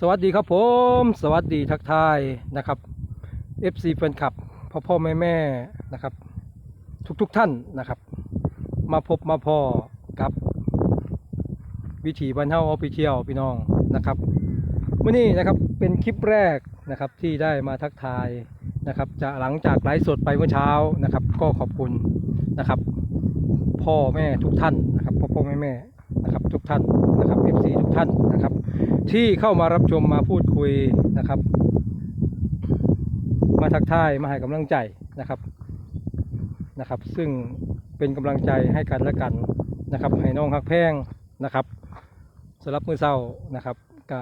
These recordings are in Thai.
สวัสดีครับผม สวัสดีทักทายนะครับ FC แฟนคลับพ่อพ่อแม่แม่นะครับ ทุกๆทท่านนะครับ มาพบมาพอกับ วิถีบรรเทาออฟฟิเชียลพี่น้องนะครับวันนี้นะครับเป็นคลิปแรกนะครับที่ได้มาทักทายนะครับจะหลังจากไลฟ์สดไปเมื่อเช้านะครับ ก็ขอบคุณนะครับ พ่อแม่ทุกท่านนะครับพ่อพ่อแม่แม่นะครับ ทุกท่านนะครับ FC ทุกท่านนะครับ ที่เข้ามารับชมมาพูดคุยนะครับ มาทักทายมาให้กำลังใจนะครับนะครับ ซึ่งเป็นกำลังใจให้กันและกันนะครับ ให้น้องฮักแพงนะครับสำหรับมือเศร้านะครับกะ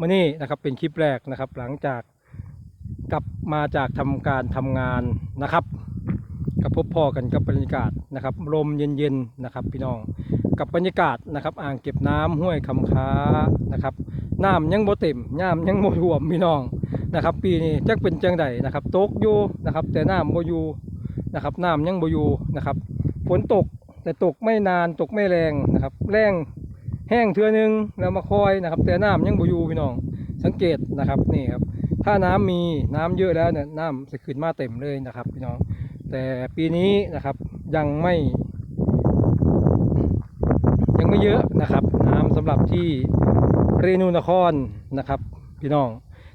มื่อนี้นะครับเป็นคลิปแรกนะครับ หลังจากกลับมาจากทำการทำงานนะครับกับพบพ่อกันกับบรรยากาศนะครับ ลมเย็นๆนะครับ พี่น้อง กับบรรยากาศนะครับ อ่างเก็บน้ำห้วยคำค้านะครับน้ำยังบ่เต็มน้ำยังบ่ท่วมพี่น้องนะครับ ปีนี้จักเป็นจังใดนะครับตกอยู่นะครับ แต่น้ำบ่อยู่นะครับน้ำยังบ่อยู่นะครับฝนตกแต่ตกไม่นานตกไม่แรงนะครับ แรงแห้งเทือนึงแล้วมาคอยนะครับ แต่น้ำยังบ่อยู่พี่น้อง สังเกตนะครับนี่ครับถ้าน้ำมีน้ำเยอะแล้วเนี่ยน้ำจะขึ้นมาเต็มเลยนะครับ พี่น้อง แต่ปีนี้นะครับยังไม่ ยังไม่เยอะนะครับ น้ำสำหรับที่เรนูนครนะครับ พี่น้อง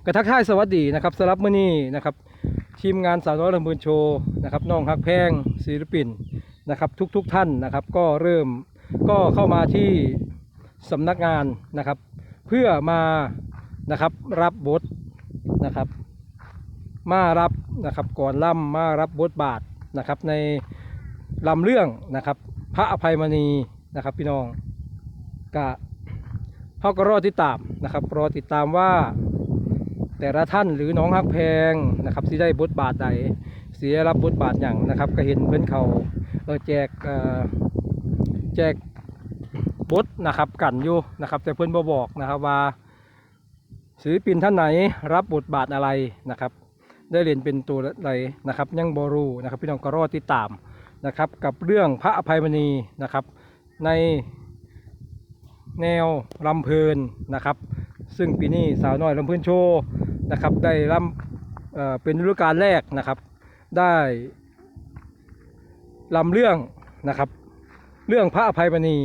กระทักทายสวัสดีนะครับสำหรับมื้อนี้นะครับทีมงานสาวน้อยลำพูนโชว์นะครับน้องฮักแพงศิลปินนะครับ ทุกๆทท่านนะครับ ก็เริ่มก็เข้ามาที่สำนักงานนะครับ เพื่อมานะครับรับบทนะครับ มารับนะครับก่อนล่ำมารับบทบาทนะครับในลำเรื่องนะครับ พระอภัยมณี นะครับพี่น้องกะเขาก็รอติดตามนะครับรอติดตามว่า แต่ละท่านหรือน้องฮักแพงนะครับสิได้บทบาทใดเสียรับบทบาทอย่างนะครับ ก็เห็นเพื่อนเขาเออแจกเอ่อแจกบทนะครับกันอยู่นะครับ แต่เพื่อนบอบอกนะครับว่าศิลปินท่านไหนรับบทบาทอะไรนะครับ ได้เรียนเป็นตัวอะไรนะครับ ยังบรูนะครับ พี่น้องก็รอติดตามนะครับ กับเรื่องพระอภัยมณีนะครับ ในแนวลำเพลินนะครับ ซึ่งปีนี้สาวน้อยลำเพลินโชว์นะครับ ได้ลำเเป็นฤดูกาลแรกนะครับ ได้ลำเรื่องนะครับ เรื่องพระอภัยมณี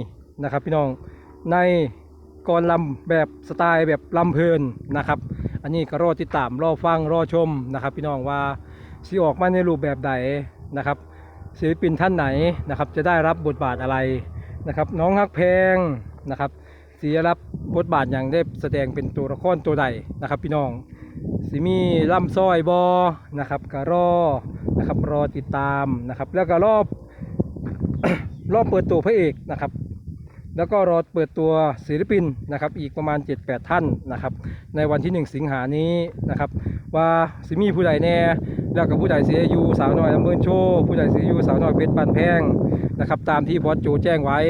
นะครับ พี่น้องในกรลำแบบสไตล์แบบลำเพลินนะครับ อันนี้ก็รอติดตามรอฟังรอชมนะครับ พี่น้องว่าสิออกมาในรูปแบบใดนะครับศิลปินท่านไหนนะครับ จะได้รับบทบาทอะไร นะครับ น้องฮักแพงนะครับสีรับบทบาทอย่างได้แสดงเป็นตัวละครตัวใดนะครับ พี่น้องสีมีล่ำซ้อยบอนะครับก็รอนะครับรอติดตามนะครับ แล้วก็รอบรอบเปิดตัวพระเอกนะครับ แล้วก็รอเปิดตัวศิลปินนะครับ อีกประมาณ 7-8 ท่านนะครับ ในวันที่ 1 สิงหานี้นะครับ ว่าสิมีผู้ใดแน่แล้วก็ผู้ใดเสียอายุสาวน้อยลำเบินโชว์ผู้ใดเสียอายุสาวน้อยเพชรปันแพงนะครับตามที่บอสโจแจ้งไว้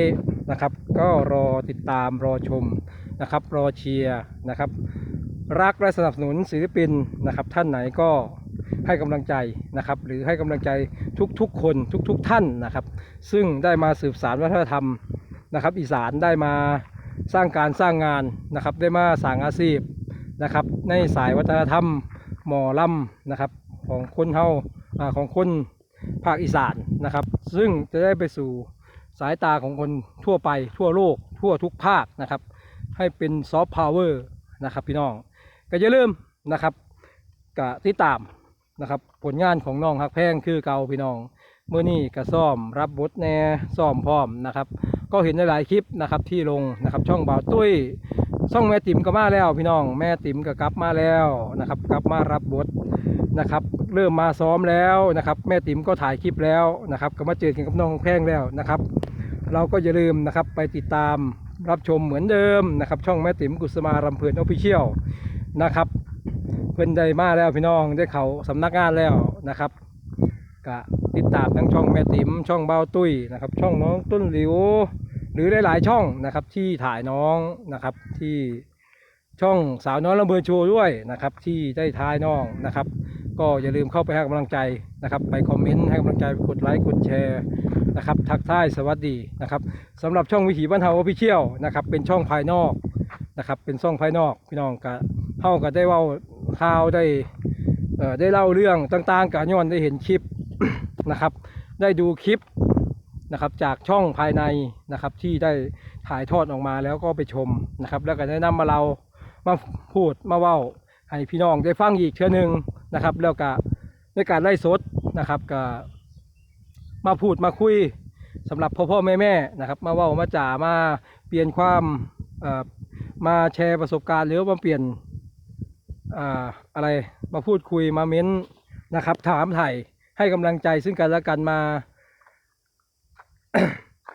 นะครับ ก็รอติดตามรอชมนะครับ รอเชียร์นะครับ รักและสนับสนุนศิลปินนะครับ ท่านไหนก็ให้กำลังใจนะครับ หรือให้กำลังใจทุกๆ คนทุกๆท่านนะครับ ซึ่งได้มาสืบสานวัฒนธรรมนะครับ อีสานได้มาสร้างการสร้างงานนะครับ ได้มาสร้างอาชีพนะครับ ในสายวัฒนธรรม หมอลำนะครับของคนเฮาอของคนภาคอีสานนะครับ ซึ่งจะได้ไปสู่สายตาของคนทั่วไปทั่วโลก ทั่วทุกภาคนะครับ ให้เป็นซอฟต์พาวเวอร์นะครับพี่น้อง ก็อย่าลืมนะครับกะติดตามนะครับผลงานของน้องฮักแพงคือเก่าพี่น้องเมื่อนี้ก็ซ่อมรับบทแน่ซ่อมพร้อมนะครับ ก็เห็นในหลายคลิปนะครับที่ลงนะครับช่องบ่าวตุ้ย ช่องแม่ติ๋มก็มาแล้ว พี่น้องแม่ติ๋มก็กลับมาแล้วนะครับกลับมารับบทนะครับ เริ่มมาซ้อมแล้วนะครับ แม่ติ๋มก็ถ่ายคลิปแล้วนะครับ ก็มาเจอกันกับน้องแพงแล้วนะครับ เราก็อย่าลืมนะครับไปติดตามรับชมเหมือนเดิมนะครับ ช่องแม่ติ๋มกุศมารำเพลินออฟฟิเชียลนะครับ เพิ่อนได้มาแล้วพี่น้องได้เขาสำนักงานแล้วนะครับก็ติดตามทั้งช่องแม่ติ๋มช่องเบาตุ้ยนะครับ ช่องน้องต้นหลิว รือหลายๆช่องนะครับที่ถ่ายน้องนะครับที่ช่องสาวน้อยลำเบอร์โชว์ด้วยนะครับที่ได้ถ่ายน้องนะครับ ก็อย่าลืมเข้าไปให้กำลังใจนะครับ ไปคอมเมนต์ให้กำลังใจกดไลค์กดแชร์นะครับ ทักทายสวัสดีนะครับสำหรับช่องวิถีบ้านเฮาออฟฟิเชียลนะครับ เป็นช่องภายนอกนะครับ เป็นซ่องภายนอกพี่น้องก็เฮาก็ได้ว้าข่าวได้เอ่อได้เล่าเรื่องต่างๆก็ย้อนได้เห็นคลิปนะครับ ได้ดูคลิป นะครับจากช่องภายในนะครับที่ได้ถ่ายทอดออกมาแล้วก็ไปชมนะครับ แล้วก็ได้นำมาเรามาพูดมาเว้าให้พี่น้องได้ฟังอีกเทื่อหนึงนะครับ แล้วก็ในการไล่สดนะครับก็มาพูดมาคุยสำหรับพ่อพ่อแม่แม่นะครับมาเว้ามาจ่ามาเปลี่ยนความเอ่อมาแชร์ประสบการณ์หรือว่ามาเปลี่ยนอ่าอะไรมาพูดคุยมาเม้นนะครับ ถามไถ่ให้กำลังใจซึ่งกันและกันมา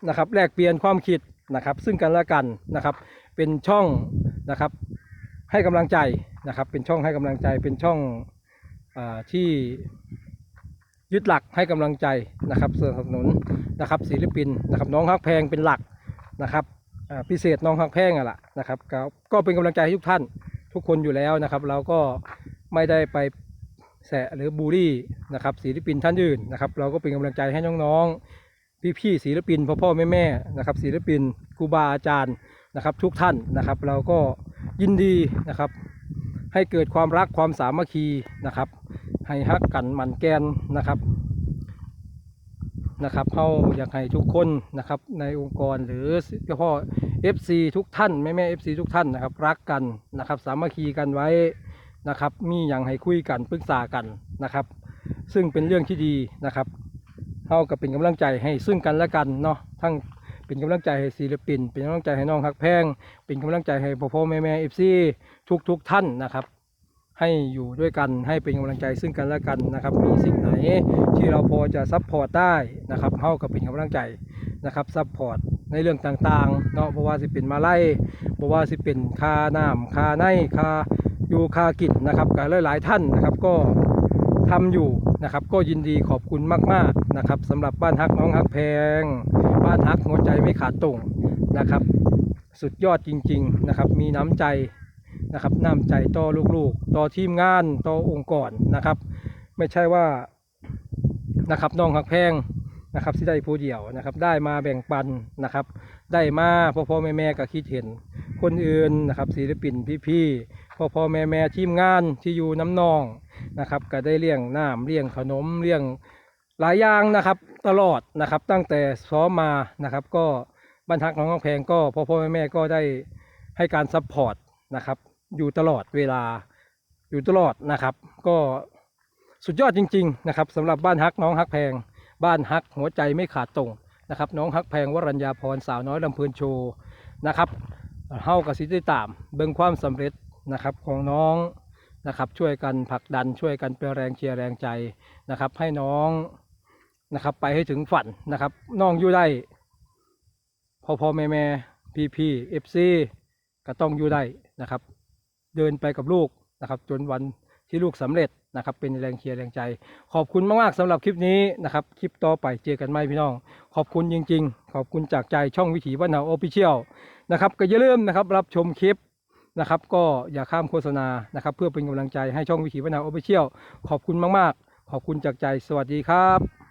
นะครับแลกเปลี่ยนความคิดนะครับ ซึ่งกันและกันนะครับ เป็นช่องนะครับ ให้กำลังใจนะครับ เป็นช่องให้กำลังใจเป็นช่องอที่ยึดหลักให้กำลังใจนะครับสนับสนุนนะครับศิลปินนะครับ น้องฮักแพงเป็นหลักนะครับพิเศษน้องฮักแพงอะล่ะนะครับ ก็ก็เป็นกำลังใจให้ทุกท่านทุกคนอยู่แล้วนะครับ เราก็ไม่ได้ไปแสะหรือบูลลี่นะครับศิลปินท่านอื่นนะครับ เราก็เป็นกำลังใจให้น้องๆ พี่ๆศิลปินพ่อพ่อแม่แม่ๆนะครับศิลปินครูบาอาจารย์นะครับ ทุกท่านนะครับ เราก็ยินดีนะครับ ให้เกิดความรักความสามัคคีนะครับ ให้ฮักกันหมั่นแกนนะครับนะครับเฮาอยากให้ทุกคนนะครับในองค์กรหรือเฉพาะ FC ทุกท่านแม่แม่ FC ทุกท่านนะครับ รักกันนะครับ สามัคคีกันไว้นะครับ มีอย่างให้คุยกันปรึกษากันนะครับ ซึ่งเป็นเรื่องที่ดีนะครับ เท่ากับเป็นกำลังใจให้ซึ่งกันและกันเนาะทั้งเป็นกำลังใจให้ศิลปิน เป็นกำลังใจให้น้องฮักแพง เป็นกำลังใจให้พ่อพ่อแม่แม่เอฟซีทุกทุกท่านนะครับให้อยู่ด้วยกันให้เป็นกำลังใจซึ่งกันและกันนะครับ มีสิ่งไหนที่เราพอจะซัพพอร์ตได้นะครับเท่ากับเป็นกำลังใจนะครับซัพพอร์ตในเรื่องต่างๆเนาะเพราะว่าสิเป็นมาไล่เพราะว่าสิเป็นคาน้ำคาในคาอยู่คากิจนะครับกับหลายๆท่านนะครับ ก็ ทำอยู่นะครับ ก็ยินดีขอบคุณมากๆนะครับสำหรับบ้านฮักน้องฮักแพง บ้านฮักหัวใจไม่ขาดตรงนะครับ สุดยอดจริง ๆนะครับ มีน้ำใจนะครับน้ำใจต่อลูกๆ ต่อทีมงานต่อองค์กรนะครับ ไม่ใช่ว่านะครับน้องฮักแพงนะครับที่ได้ผู้เดียวนะครับ ได้มาแบ่งปันนะครับ ได้มาพ่อพ่อแม่แม่ก็คิดเห็น คนอื่นนะครับศิลปินพี่ๆพ่อพ่อแม่แม่ทีมงานที่อยู่น้ำนอง นะครับ ก็ได้เลี้ยงน้ำเลี้ยงขนมเลี้ยงหลายอย่างนะครับ ตลอดนะครับ ตั้งแต่ซ้อมมานะครับ ก็บรรทักน้องน้องแพงก็พ่อพ่อแม่แม่ก็ได้ให้การซัพพอร์ตนะครับ อยู่ตลอดเวลาอยู่ตลอดนะครับ ก็สุดยอดจริง ๆ นะครับสำหรับบ้านฮักน้องฮักแพง บ้านฮักหัวใจไม่ขาดตรงนะครับ น้องฮักแพงวรัญญาพรสาวน้อยลำเพลินโชว์นะครับเฮากับสิได้ตาม เบิ่งความสำเร็จนะครับของน้อง นะครับ ช่วยกันผลักดันช่วยกันเป็นแรงเชียร์แรงใจนะครับ ให้น้องนะครับ ไปให้ถึงฝันนะครับ น้องอยู่ได้พอพอแม่แม่พี่พี่เอฟซีก็ต้องอยู่ได้นะครับ เดินไปกับลูกนะครับ จนวันที่ลูกสำเร็จนะครับ เป็นแรงเชียร์แรงใจ ขอบคุณมากๆสำหรับคลิปนี้นะครับ คลิปต่อไปเจอกันไหมพี่น้อง ขอบคุณจริง ๆ ขอบคุณจากใจช่องวิถีบ้านนาโอฟิเชียลนะครับ ก็อย่าลืมนะครับ รับชมคลิป นะครับ ก็อย่าข้ามโฆษณานะครับ เพื่อเป็นกำลังใจให้ช่องวิถีวนาโอเปเชียลขอบคุณมาก ๆ ขอบคุณจากใจสวัสดีครับ